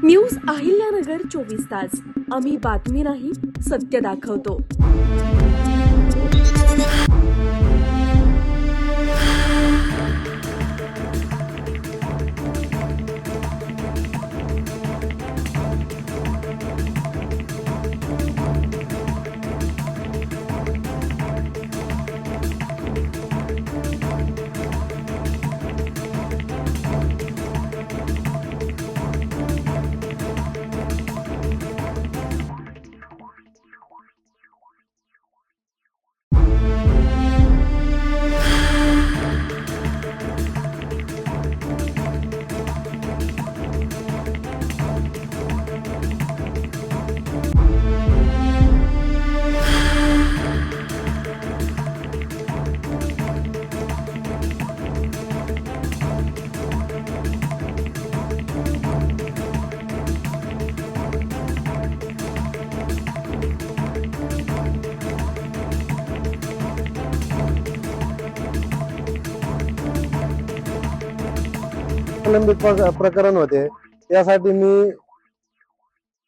News Ahilyanagar चोवीस तास. आम्ही बातमी नाही सत्य दाखवतो. प्रलंबित प्रकरण होते. त्यासाठी मी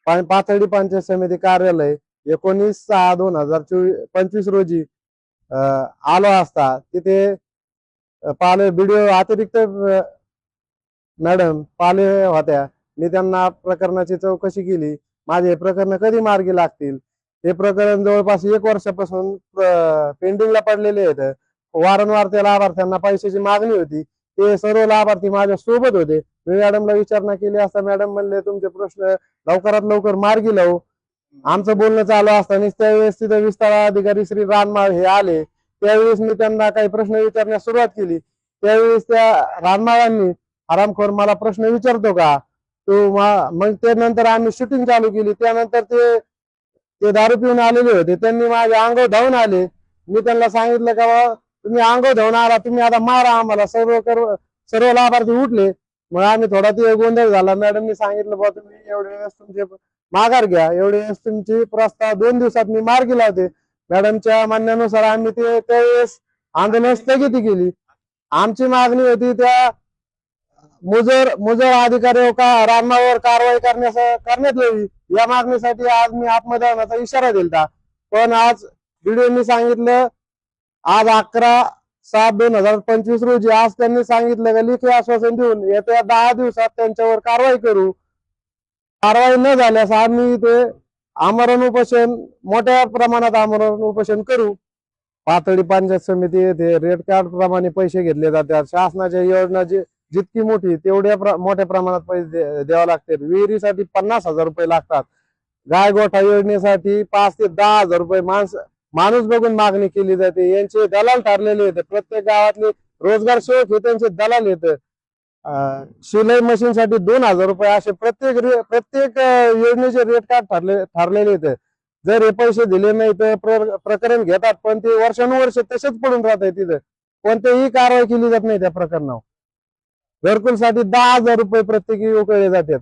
पाथर्डी पंचायत समिती कार्यालय एकोणीस सहा दोन हजार चोवीस पंचवीस रोजी आलो असता. तिथे पाले बीडीओ अतिरिक्त मॅडम पाले होत्या. मी त्यांना प्रकरणाची चौकशी केली. माझे प्रकरण कधी मार्गी लागतील? हे प्रकरण जवळपास एक वर्षापासून पेंडिंगला पडलेले आहेत. वारंवार त्या लाभार्थ्यांना पैशाची मागणी होती. ते सर्व लाभार्थी माझ्या सोबत होते. मी मॅडमला विचारणा केली असता मॅडम म्हणले तुमचे प्रश्न लवकरात लवकर मार्गी लावू. आमचं बोलणं चालू असताना त्यावेळेस तिथे विस्तार अधिकारी श्री रानमाळ हे आले. त्यावेळेस मी त्यांना काही प्रश्न विचारण्यास सुरुवात केली. त्यावेळेस त्या रानमाळांनी आरामखोर मला प्रश्न विचारतो का? तो मग मग त्यानंतर आम्ही शूटिंग चालू केली. त्यानंतर ते ते दारू पिऊन आलेले होते. त्यांनी माझ्या अंगावर धावून आले. मी त्यांना सांगितलं का बाबा तुम्ही अंगावर धावून आला तुम्ही आता मारा आम्हाला. सर्व सर्व लाभार्थी उठले. मग आम्ही थोडा ते गोंधळ झाला. मॅडमनी सांगितलं बा तुम्ही एवढे वेळेस तुमचे माघार घ्या. एवढे वेळेस तुमची प्रस्ताव दोन दिवसात मी मार्गी लावते. मॅडमच्या म्हणण्यानुसार आम्ही ते त्यावेळेस आंदोलन स्थगिती केली. आमची मागणी होती त्या मुजर मुजर अधिकारी हो का रामावर कारवाई करण्यास करण्यात यावी. या मागणीसाठी आज मी आत्मदानाचा इशारा दिला पण आज व्हिडिओनी सांगितलं आज अकरा सात दोन हजार पंचवीस रोजी आज त्यांनी सांगितलं का लेखी आश्वासन देऊन येत्या दहा दिवसात त्यांच्यावर कारवाई करू. कारवाई न झाल्यास आम्ही ते आमरण उपोषण मोठ्या प्रमाणात आमरण उपोषण करू. पातळी पंचायत समिती येथे रेड कार्ड प्रमाणे पैसे घेतले जातात. शासनाच्या योजना जी जितकी मोठी तेवढ्या प्र- मोठ्या प्रमाणात पैसे द्यावे लागतात. विहिरीसाठी पन्नास हजार रुपये लागतात. गाय गोठा योजनेसाठी पाच ते दहा हजार रुपये माणसं माणूस बघून मागणी केली जाते. यांचे दलाल ठरलेले होते. प्रत्येक गावातले रोजगार सेवक हे त्यांचे दलाल येत. शिलाई मशीन साठी दोन हजार रुपये असे प्रत्येक प्रत्येक योजनेचे रेट कार्ड ठरले ठरलेले आहेत जर हे पैसे दिले नाही तर प्रकरण घेतात पण ते वर्षानुवर्ष तसेच पडून राहत आहे तिथं. कोणतीही कारवाई केली जात नाही त्या प्रकरणावर. घरकुलसाठी दहा हजार रुपये प्रत्येकी उकळले जातात.